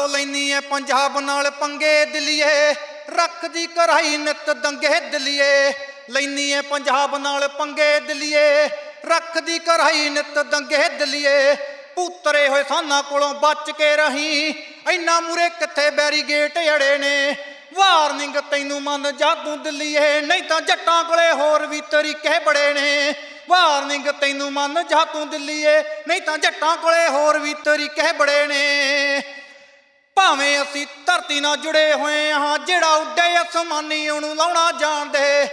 ਤੋਂ ਲੈਨੀ ਐ ਪੰਜਾਬ ਨਾਲ ਪੰਗੇ ਦਿਲੀਏ ਰੱਖਦੀ ਕਰਾਈ ਨਿਤ ਦੰਗੇ ਦਿਲੀਏ। ਲੈਨੀ ਐ ਪੰਜਾਬ ਨਾਲ ਪੰਗੇ ਦਿਲੀਏ ਰੱਖਦੀ ਕਰਾਈ ਨਿਤ ਦੰਗੇ ਦਿਲੀਏ। ਪੁੱਤਰੇ ਹੋਏ ਸਾਨਾ ਕੋਲੋਂ ਬਚ ਕੇ ਰਹੀਂ ਇੰਨਾ ਮੂਰੇ ਕਿੱਥੇ ਬੈਰੀਗੇਟ ਅੜੇ ਨੇ। ਵਾਰਨਿੰਗ ਤੈਨੂੰ ਮੰਨ ਜਾਦੂ ਤੂੰ ਦਿੱਲੀਏ, ਨਹੀਂ ਤਾਂ ਜੱਟਾਂ ਕੋਲੇ ਹੋਰ ਵੀ ਤਰੀਕੇ ਬੜੇ ਨੇ। ਵਾਰਨਿੰਗ ਤੈਨੂੰ ਮੰਨ ਜਾਦੂ ਤੂੰ ਦਿੱਲੀਏ, ਨਹੀਂ ਤਾਂ ਜੱਟਾਂ ਕੋਲੇ ਹੋਰ ਵੀ ਤਰੀਕੇ ਬੜੇ ਨੇ। ਅਸੀਂ ਧਰਤੀ ਨਾਲ ਜੁੜੇ ਹੋਏ ਹਾਂ, ਜਿਹੜਾ ਉੱਡੇ ਅਸਮਾਨੀ ਉਹਨੂੰ ਲਾਉਣਾ ਜਾਣਦੇ।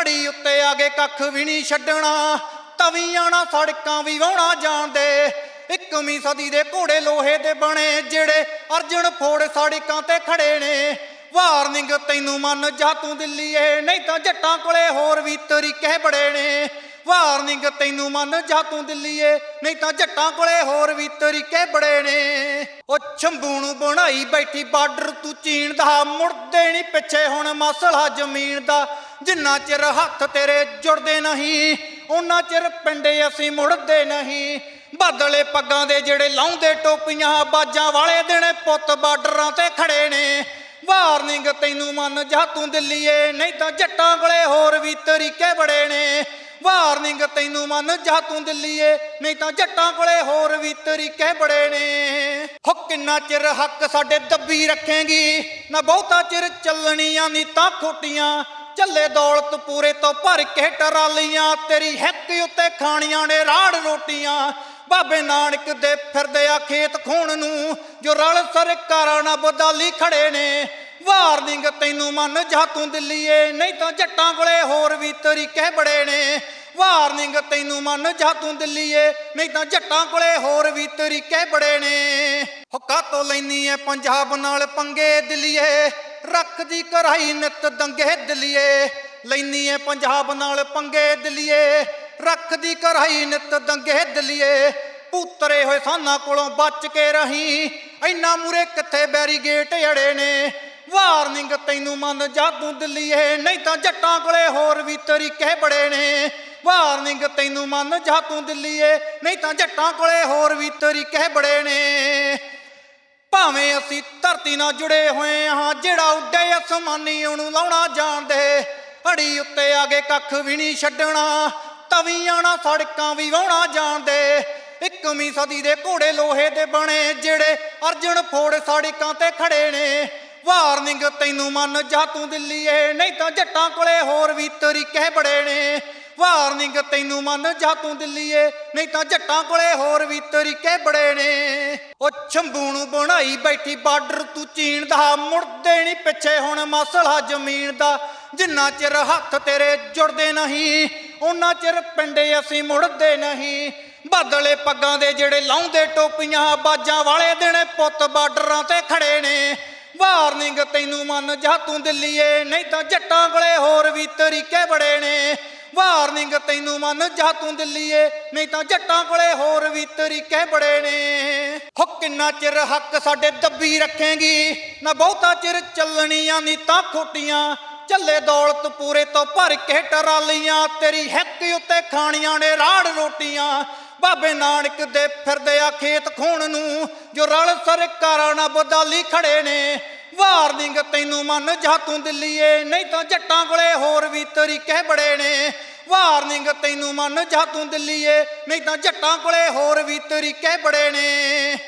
ਅੜੀ ਉੱਤੇ ਆ ਕੇ ਕੱਖ ਵੀ ਨਹੀਂ ਛੱਡਣਾ, ਤਵੀਆਂ ਨਾਲ ਸੜਕਾਂ ਵੀ ਵਾਉਣਾ ਜਾਣਦੇ। ਇੱਕਵੀਂ ਸਦੀ ਦੇ ਘੋੜੇ ਲੋਹੇ ਦੇ ਬਣੇ, ਜਿਹੜੇ ਅਰਜਨ ਫੋੜ ਸੜਕਾਂ ਤੇ ਖੜੇ ਨੇ। ਵਾਰਨਿੰਗ ਤੈਨੂੰ ਮੰਨ ਜਾ ਤੂੰ ਦਿੱਲੀਏ, ਨਹੀਂ ਤਾਂ ਜੱਟਾਂ ਕੋਲੇ ਹੋਰ ਵੀ ਤਰੀਕੇ ਬੜੇ ਨੇ। ਵਾਰਨਿੰਗ ਤੈਨੂੰ ਮੰਨ ਜਾ ਤੂੰ ਦਿੱਲੀਏ, ਨਹੀਂ ਤਾਂ ਜੱਟਾਂ ਕੋਲੇ ਹੋਰ ਵੀ ਤਰੀਕੇ ਬੜੇ ਨੇ। ਉਹ ਛੰਬੂ ਨੂੰ ਬਣਾਈ ਬੈਠੀ ਬਾਰਡਰ, ਤੂੰ ਚੀਨ ਦਾ ਮੁੜਦੇ ਨਹੀਂ ਪਿੱਛੇ ਹੁਣ ਮਸਲਾ ਜ਼ਮੀਨ ਦਾ। ਜਿੰਨਾ ਚਿਰ ਹੱਥ ਤੇਰੇ ਜੁੜਦੇ ਨਹੀਂ ਉਹਨਾਂ ਚਿਰ ਪਿੰਡੇ ਅਸੀਂ ਮੁੜਦੇ ਨਹੀਂ। ਬਾਦਲੇ ਪੱਗਾਂ ਦੇ ਜਿਹੜੇ ਲਾਉਂਦੇ ਟੋਪੀਆਂ, ਬਾਜਾਂ ਵਾਲੇ ਦਿਨ ਪੁੱਤ ਬਾਰਡਰਾਂ ਤੇ ਖੜੇ ਨੇ। ਵਾਰਨਿੰਗ ਤੈਨੂੰ ਮੰਨ ਜਾ ਤੂੰ ਦਿੱਲੀਏ, ਨਹੀਂ ਤਾਂ ਜੱਟਾਂ ਕੋਲੇ ਹੋਰ ਵੀ ਤਰੀਕੇ ਬੜੇ ਨੇ। ਵਾਰਨਿੰਗ ਤੈਨੂੰ ਮੰਨ ਜਾ ਤੂੰ ਦਿੱਲੀਏ, ਨਹੀਂ ਤਾਂ ਜੱਟਾਂ ਕੋਲੇ ਹੋਰ ਵੀ ਤਰੀਕੇ ਬੜੇ ਨੇ। ਹੋ ਕਿੰਨਾ ਚਿਰ ਹੱਕ ਸਾਡੇ ਦੱਬੀ ਰੱਖੇਗੀ, ਨਾ ਬਹੁਤਾ ਚਿਰ ਚੱਲਣੀਆਂ ਨੀ ਤਾਂ ਖੋਟੀਆਂ। ਚੱਲੇ ਦੌਲਤ ਪੂਰੇ ਤੋਂ ਭਰ ਕੇ ਟਰਾਲੀਆਂ, ਤੇਰੀ ਹਿੱਕ ਉੱਤੇ ਖਾਣੀਆਂ ਨੇ ਰਾੜ ਰੋਟੀਆਂ। ਬਾਬੇ ਨਾਨਕ ਦੇ ਫਿਰਦੇ ਆ ਖੇਤ ਖੂਨ ਨੂੰ, ਜੋ ਰਲ ਸਰਕਾਰਾਂ ਨਾਲ ਬਦਾਲੀ ਖੜੇ ਨੇ। ਵਾਰਨਿੰਗ ਤੈਨੂੰ ਮੰਨ ਜਾ ਤੂੰ ਦਿੱਲੀਏ, ਨਹੀਂ ਤਾਂ ਜੱਟਾਂ ਕੋਲੇ ਹੋਰ ਵੀ ਤਰੀਕੇ ਬੜੇ ਨੇ। ਵਾਰਨਿੰਗ ਤੈਨੂੰ ਮੰਨ ਜਾ ਤੂੰ ਦਿੱਲੀਏ, ਨਹੀਂ ਤਾਂ ਜੱਟਾਂ ਕੋਲੇ ਹੋਰ ਵੀ ਤਰੀਕੇ ਬੜੇ ਨੇ। ਹੁੱਕਾ ਤੋਂ ਲੈਨੀ ਐ ਪੰਜਾਬ ਨਾਲ ਪੰਗੇ ਦਿਲੀਏ ਰੱਖਦੀ ਕਰਾਈ ਨਿਤ ਦੰਗੇ ਦਿਲੀਏ। ਲੈਨੀ ਐ ਪੰਜਾਬ ਨਾਲ ਪੰਗੇ ਦਿਲੀਏ ਰੱਖਦੀ ਕਰਾਈ ਨਿਤ ਦੰਗੇ ਦਲੀਏ। ਪੁੱਤਰੇ ਹੋਏ ਸਾਨਾ ਕੋਲੋਂ ਬਚ ਕੇ ਰਹੀ। ਇੰਨਾ ਮੂਰੇ ਕਿੱਥੇ ਬੈਰੀਗੇਟ ਅੜੇ ਨੇ। ਵਾਰਨਿੰਗ ਤੈਨੂੰ ਮੰਨ ਜਾ ਤੂੰ ਨਹੀਂ ਤਾਂ ਜੱਟਾਂ ਕੋਲੇ ਹੋਰ ਵੀ ਤਰੀਕੇ ਬੜੇ ਨੇ। ਵਾਰਨਿੰਗ ਤੈਨੂੰ ਮੰਨ ਜਾ ਤੂੰ ਦਿੱਲੀਏ। ਨਹੀਂ ਤਾਂ ਜੱਟਾਂ ਕੋਲੇ ਹੋਰ ਵੀ ਤਰੀਕੇ ਬੜੇ ਨੇ। ਭਾਵੇਂ ਅਸੀਂ ਧਰਤੀ ਨਾਲ ਜੁੜੇ ਹੋਏ ਹਾਂ, ਜਿਹੜਾ ਉੱਡੇ ਅਸਮਾਨੀ ਉਹਨੂੰ ਲਾਉਣਾ ਜਾਣਦੇ। ਅੜੀ ਉੱਤੇ ਆ ਕੇ ਕੱਖ ਵੀ ਨਹੀਂ ਛੱਡਣਾ। ਤਵੀਆਂ ਨਾਲ ਸੜਕਾਂ ਵੀ ਵਾਉਣਾ ਜਾਣਦੇ। ਇੱਕਵੀਂ ਸਦੀ ਦੇ ਘੋੜੇ ਲੋਹੇ ਦੇ ਬਣੇ, ਜਿਹੜੇ ਅਰਜਨ ਫੋੜ ਸੜਕਾਂ ਤੇ ਖੜੇ ਨੇ। ਵਾਰਨਿੰਗ ਤੈਨੂੰ ਮੰਨ ਜਾ ਤੂੰ ਦਿੱਲੀਏ, ਨਹੀਂ ਤਾਂ ਜੱਟਾਂ ਕੋਲੇ ਹੋਰ ਵੀ ਤਰੀਕੇ ਬੜੇ ਨੇ। ਵਾਰਨਿੰਗ ਤੈਨੂੰ ਮੰਨ ਜਾ ਤੂੰ ਦਿੱਲੀਏ, ਨਹੀਂ ਤਾਂ ਜੱਟਾਂ ਕੋਲੇ ਹੋਰ ਵੀ ਤਰੀਕੇ ਬੜੇ ਨੇ। ਉਹ ਛੰਬੂ ਨੂੰ ਬਣਾਈ ਬੈਠੀ ਬਾਰਡਰ, ਤੂੰ ਚੀਨ ਦਾ ਮੁੜਦੇ ਨਹੀਂ ਪਿੱਛੇ ਹੁਣ ਮਸਲਾ ਜ਼ਮੀਨ ਦਾ। ਜਿੰਨਾ ਚਿਰ ਹੱਥ ਤੇਰੇ ਜੁੜਦੇ ਨਹੀਂ ਉਹਨਾਂ ਚਿਰ ਪਿੰਡੇ ਅਸੀਂ ਮੁੜਦੇ ਨਹੀਂ। ਬਾਦਲੇ ਪੱਗਾਂ ਦੇ ਜਿਹੜੇ ਲਾਉਂਦੇ ਟੋਪੀਆਂ, ਬਾਜਾਂ ਵਾਲੇ ਦਿਨ ਪੁੱਤ ਬਾਰਡਰਾਂ ਤੇ ਖੜੇ ਨੇ। ਵਾਰਨਿੰਗ ਤੈਨੂੰ ਮੰਨ ਜਾ ਤੂੰ ਦਿੱਲੀਏ, ਨਹੀਂ ਤਾਂ ਜੱਟਾਂ ਕੋਲੇ ਹੋਰ ਵੀ ਤਰੀਕੇ ਬੜੇ ਨੇ। ਵਾਰਨਿੰਗ ਤੈਨੂੰ ਮੰਨ ਜਾ ਤੂੰ ਦਿੱਲੀਏ, ਨਹੀਂ ਤਾਂ ਜੱਟਾਂ ਕੋਲੇ ਹੋਰ ਵੀ ਤਰੀਕੇ ਬੜੇ ਨੇ। ਹੋ ਕਿੰਨਾ ਚਿਰ ਹੱਕ ਸਾਡੇ ਦੱਬੀ ਰੱਖੇਗੀ, ਨਾ ਬਹੁਤਾ ਚਿਰ ਚੱਲਣੀਆਂ ਨੀ ਤਾਂ ਖੋਟੀਆਂ। ਚੱਲੇ ਦੌਲਤ ਪੂਰੇ ਤੋਂ ਭਰ ਕੇ ਟਰਾਲੀਆਂ, ਤੇਰੀ ਹਿੱਕ ਉੱਤੇ ਖਾਣੀਆਂ ਨੇ ਰਾੜ ਰੋਟੀਆਂ। ਬਾਬੇ ਨਾਨਕ ਦੇ ਫਿਰਦੇ ਆ ਖੇਤ ਖੂਨ ਨੂੰ, ਜੋ ਰਲ ਸਰਕਾਰਾਂ ਨਾਲ ਬਦਾਲੀ ਖੜੇ ਨੇ। ਵਾਰਨਿੰਗ ਤੈਨੂੰ ਮੰਨ ਜਾ ਤੂੰ ਦਿੱਲੀਏ, ਨਹੀਂ ਤਾਂ ਜੱਟਾਂ ਕੋਲੇ ਹੋਰ ਵੀ ਤਰੀਕੇ ਬੜੇ ਨੇ। ਵਾਰਨਿੰਗ ਤੈਨੂੰ ਮੰਨ ਜਾ ਤੂੰ ਦਿੱਲੀਏ, ਨਹੀਂ ਤਾਂ ਜੱਟਾਂ ਕੋਲੇ ਹੋਰ ਵੀ ਤਰੀਕੇ ਬੜੇ ਨੇ।